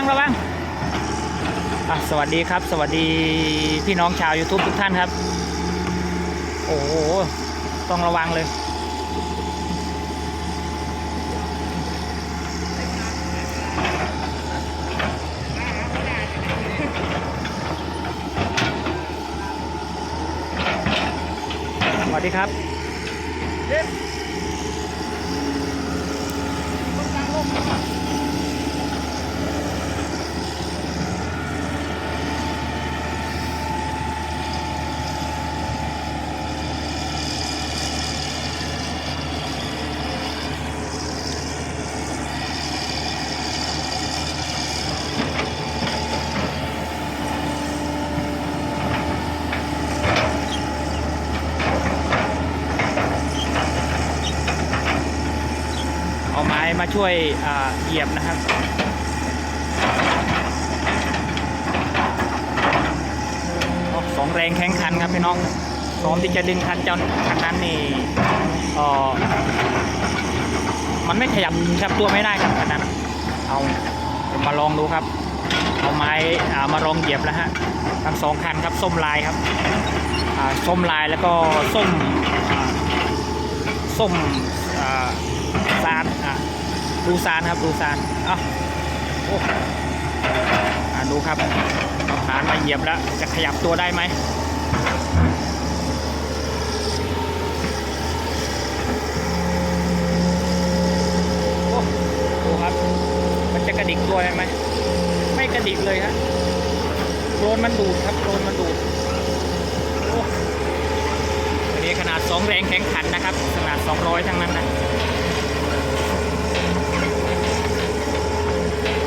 ังระวังอะสวัสดีครับ สวัสดีพี่น้องชาว YouTube ทุกท่านครับ โอ้โห ต้องระวังเลย สวัสดีครับเอาาไม้มาช่วยเหยียบนะครับสองแรงแข่งขันครับพี่น้องพร้อมที่จะดึงคันเจ้าคันนั้นนี่ออมันไม่ขยับขยับตัวไม่ได้ครับคันนั้น เอามาลองดูครับ เอาไม้อามาลองเหยียบแล้วฮะทั้งสองคันครับส้มลายครับส้มลายแล้วก็ส้มส้มอ่า ซานอ่าดูซานครับดูซานเอ้าโอ้อ่าดูครับฐานมาเหยียบแล้ว จะขยับตัวได้ไหมโอ้ดูครับ มันจะกระดิกตัวได้ไหม ไม่กระดิกเลยฮะโคลนมันดูดครับโคลนมันดูดโอ้อันนี้ขนาด2แรงแข็งขันนะครับ ขนาด200ทั้งนั้นนะ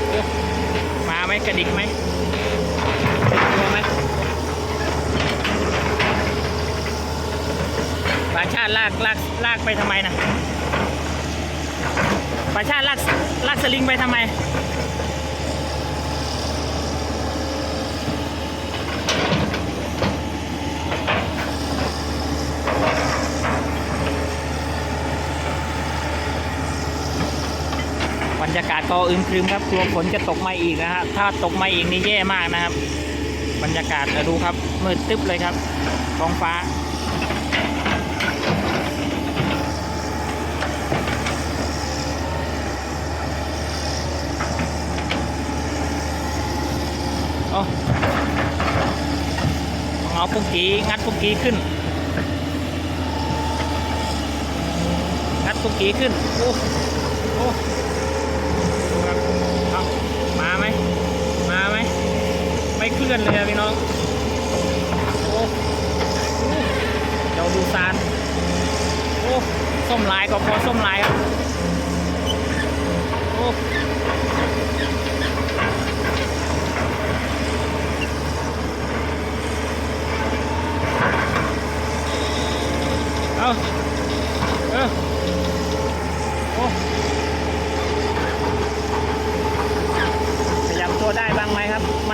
โอ้ มาไหมกระดิกไหมตัวไหมปลาชาติลากลากลากไปทำไมนะปลาชาติลากลากสลิงไปทำไม รยากาศก็อึมครึมครับกลัวฝนจะตกมาอีกนะฮะถ้าตกมาอีกนี่แย่มากนะครับ บรรยากาศดูครับมืดตึ๊บเลยครับท้องฟ้าโอ้เอาปุ๊กกี้งัดปุ๊กกี้ขึ้น งัดปุ๊กกี้ขึ้น โอ้ โอ้ดูครับเอามาไหม มาไหม ไม่เคลื่อนเลยพี่น้องโอ้เดี๋ยวดูซานโอ้ส้มลายก็พอส้มลายครับโอ้เอาเออโอ้ขยับตัวได้บ้างไห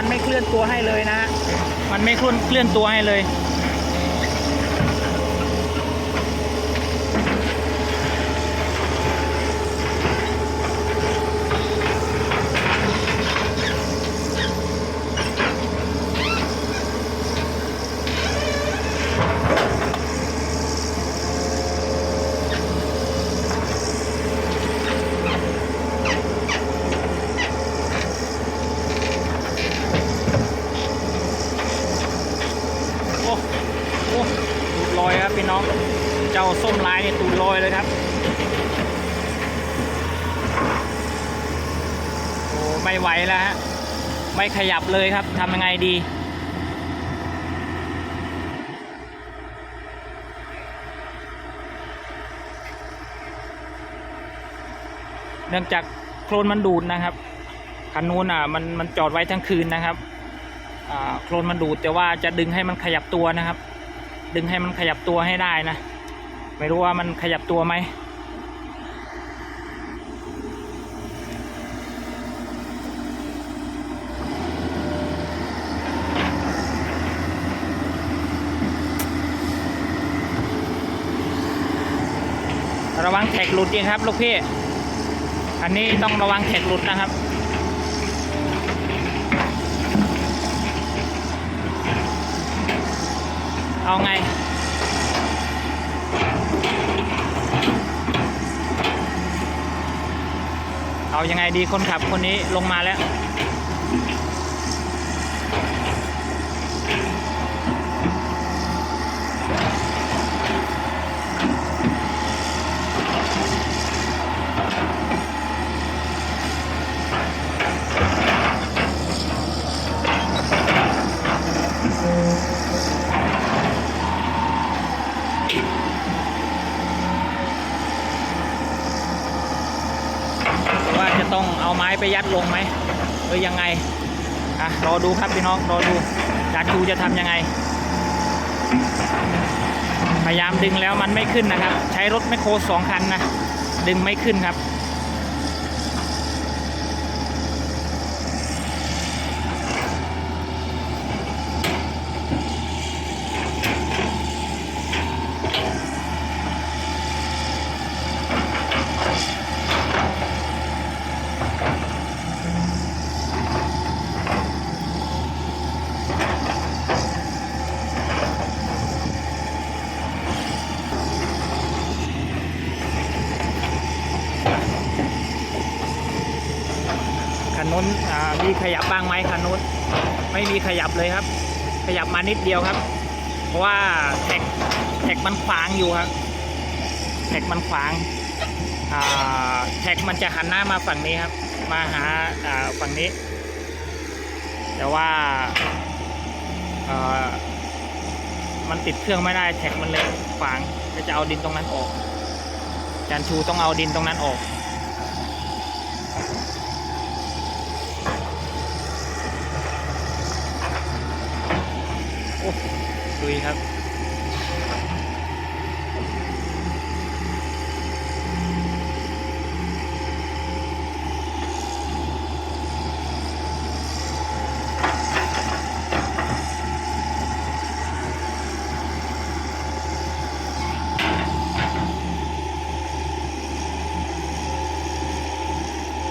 มันไม่เคลื่อนตัวให้เลยนะฮะมันไม่เคลื่อนเคลื่อนตัวให้เลย ตูดลอยครับพี่น้อง เจ้าส้มลายนี่ยตูดลอยเลยครับ โอ้ไม่ไหวแล้วฮะ ไม่ขยับเลยครับทำยังไงดีเนื่องจากโคลนมันดูดนะครับคันนู้นอะมันมันจอดไว้ทั้งคืนนะครับโคลนมันดูดแต่ว่าจะดึงให้มันขยับตัวนะครับ ดึงให้มันขยับตัวให้ได้นะ ไม่รู้ว่ามันขยับตัวไหมระวังแท็กหลุดจริงครับลูกพี่ อันนี้ต้องระวังแท็กหลุดนะครับ เอาไง เอายังไงดีคนขับคนนี้ลงมาแล้ว ต้องเอาไม้ไปยัดลงไหมหรือยังไงอะรอดูครับพี่น้องรอดูจากดูจะทำยังไง พยายามดึงแล้วมันไม่ขึ้นนะครับ ใช้รถแมคโครสองคันนะดึงไม่ขึ้นครับ นู้นมีขยับบ้างไหมคันนู้นไม่มีขยับเลยครับ ขยับมานิดเดียวครับ เพราะว่าแท็กแท็กมันขวางอยู่ครับแท็กมันขวางแท็กมันจะหันหน้ามาฝั่งนี้ครับ มาหาฝั่งนี้ แต่ว่ามันติดเครื่องไม่ได้แท็กมันเลยขวางก็จะเอาดินตรงนั้นออกจานชูต้องเอาดินตรงนั้นออก ลุยครับ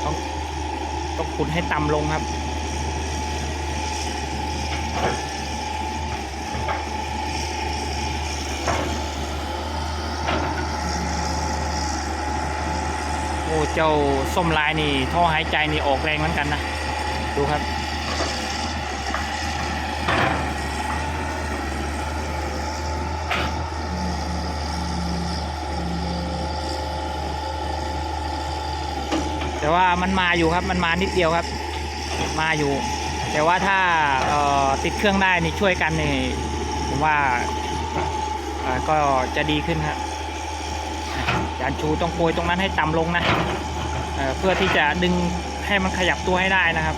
ต้องต้องขุดให้ต่ำลงครับ เจ้าส้มลายนี่ท่อหายใจนี่ออกแรงเหมือนกันนะ ดูครับ แต่ว่ามันมาอยู่ครับมันมานิดเดียวครับ มาอยู่ แต่ว่าถ้าติดเครื่องได้นี่ช่วยกันนี่ผมว่าก็จะดีขึ้นครับ จานชูต้องโกยตรงนั้นให้ต่ำลงนะเเพื่อที่จะดึงให้มันขยับตัวให้ได้นะครับ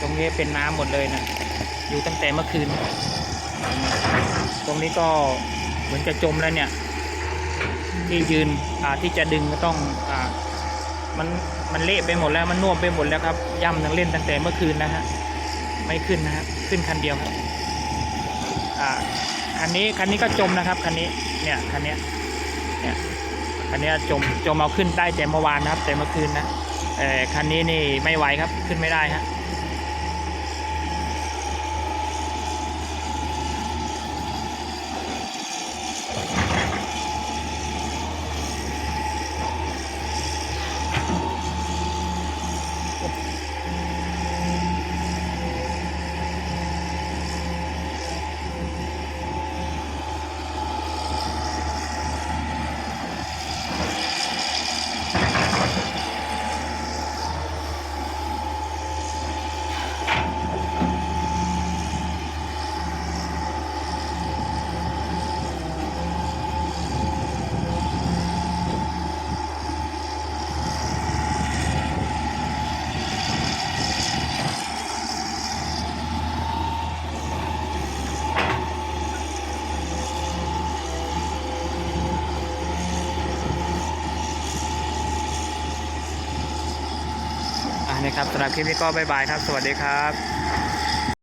ตรงนี้เป็นน้ำหมดเลยนะ อยู่ตั้งแต่เมื่อคืน ตรงนี้ก็เหมือนจะจมแล้วเนี่ย ที่ยืนอ่าที่จะดึงก็ต้องอ่ามันมันเละไปหมดแล้วมันน่วมไปหมดแล้วครับย่ำทั้งเล่นตั้งแต่เมื่อคืนนะฮะไม่ขึ้นนะฮะขึ้นคันเดียวครับอ่าคันนี้คันนี้ก็จมนะครับคันนี้เนี่ยคันนี้เนี่ยคันนี้จมจมเอาขึ้นได้แต่เมื่อวานนะครับ แต่เมื่อคืนนะแต่คันนี้นี่ไม่ไหวครับขึ้นไม่ได้ฮะ ครับสำหรับคลิปนี้ก็บายบายครับ สวัสดีครับ